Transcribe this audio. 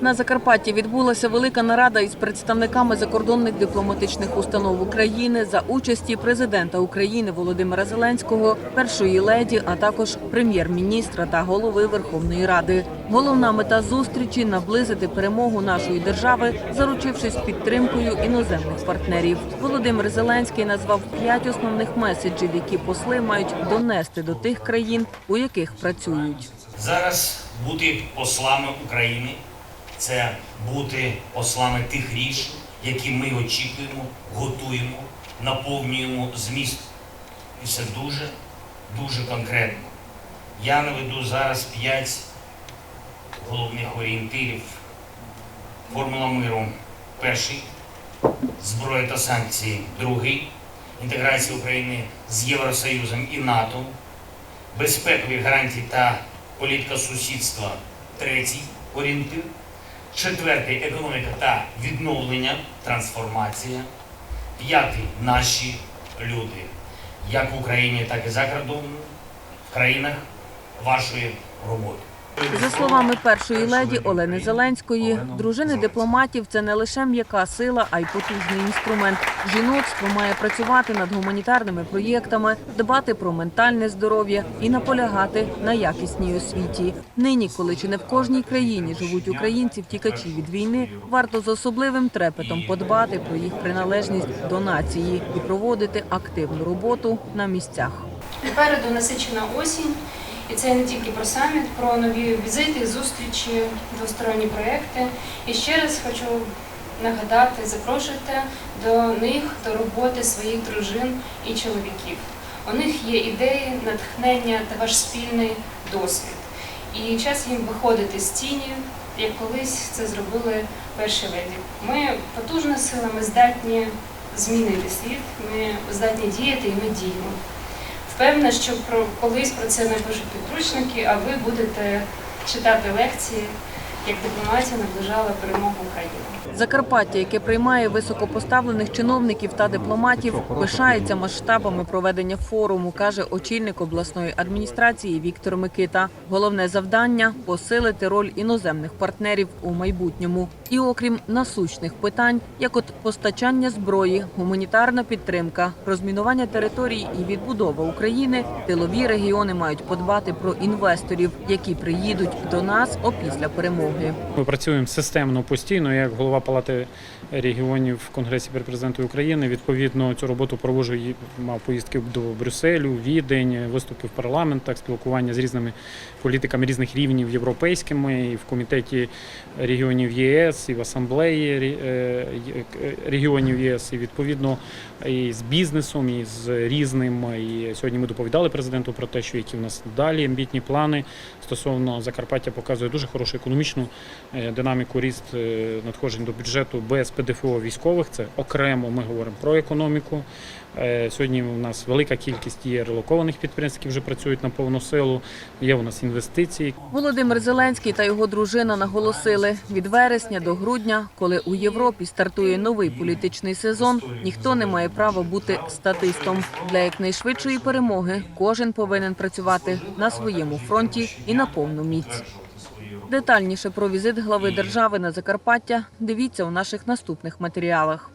На Закарпатті відбулася велика нарада із представниками закордонних дипломатичних установ України за участі президента України Володимира Зеленського, першої леді, а також прем'єр-міністра та голови Верховної Ради. Головна мета зустрічі наблизити перемогу нашої держави, заручившись підтримкою іноземних партнерів. Володимир Зеленський назвав п'ять основних меседжів, які посли мають донести до тих країн, у яких працюють. Зараз бути послами України це бути послами тих рішень, які ми очікуємо, готуємо, наповнюємо зміст. І все дуже, дуже конкретно. Я наведу зараз п'ять головних орієнтирів. Формула миру. Перший, зброя та санкції. Другий, інтеграція України з Євросоюзом і НАТО, безпекові гарантії та політика сусідства. Третій орієнтир, четвертий економіка та відновлення, трансформація, п'ятий наші люди, як в Україні, так і за кордоном, в країнах вашої роботи. За словами першої леді Олени Зеленської, дружини дипломатів це не лише м'яка сила, а й потужний інструмент. Жіноцтво має працювати над гуманітарними проєктами, дбати про ментальне здоров'я і наполягати на якісній освіті. Нині, коли чи не в кожній країні живуть українці, втікачі від війни, варто з особливим трепетом подбати про їх приналежність до нації і проводити активну роботу на місцях. Попереду насичена осінь, і це не тільки про саміт, про нові візити, зустрічі, двосторонні проекти. І ще раз хочу нагадати, запрошуйте до них до роботи своїх дружин і чоловіків. У них є ідеї, натхнення та ваш спільний досвід. І час їм виходити з тіні, як колись це зробили перші леді. Ми потужна сила, ми здатні змінити світ, ми здатні діяти і ми діємо. Впевнена, що про колись про це напишуть підручники, а ви будете читати лекції, як дипломатія наближала перемогу України. Закарпаття, яке приймає високопоставлених чиновників та дипломатів, пишається масштабами проведення форуму, каже очільник обласної адміністрації Віктор Микита. Головне завдання посилити роль іноземних партнерів у майбутньому. І окрім насущних питань, як от постачання зброї, гуманітарна підтримка, розмінування територій і відбудова України, тилові регіони мають подбати про інвесторів, які приїдуть до нас опісля перемоги. Ми працюємо системно постійно. Як голова палати регіонів в Конгресі при президенті України відповідно цю роботу проводжу. Мав поїздки до Брюсселю, Відень, виступи в парламентах, спілкування з різними політиками різних рівнів європейськими, і в комітеті регіонів ЄС, і в асамблеї е, є- регіонів ЄС, і відповідно і з бізнесом, і з різним. І сьогодні ми доповідали президенту про те, що які в нас далі амбітні плани стосовно Закарпаття показує дуже хорошу економічну е, динаміку ріст е, надходжень до бюджету без ПДФО військових. Це окремо ми говоримо про економіку. Е, Сьогодні у нас велика кількість є релокованих підприємств, які вже працюють на повну силу. Є у нас інвестиції. Володимир Зеленський та його дружина наголосили, від вересня до грудня, коли у Європі стартує новий політичний сезон, ніхто не має права бути статистом. Для якнайшвидшої перемоги кожен повинен працювати на своєму фронті і на повну міць. Детальніше про візит глави держави на Закарпаття дивіться у наших наступних матеріалах.